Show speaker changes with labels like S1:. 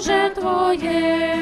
S1: Боже Твоє.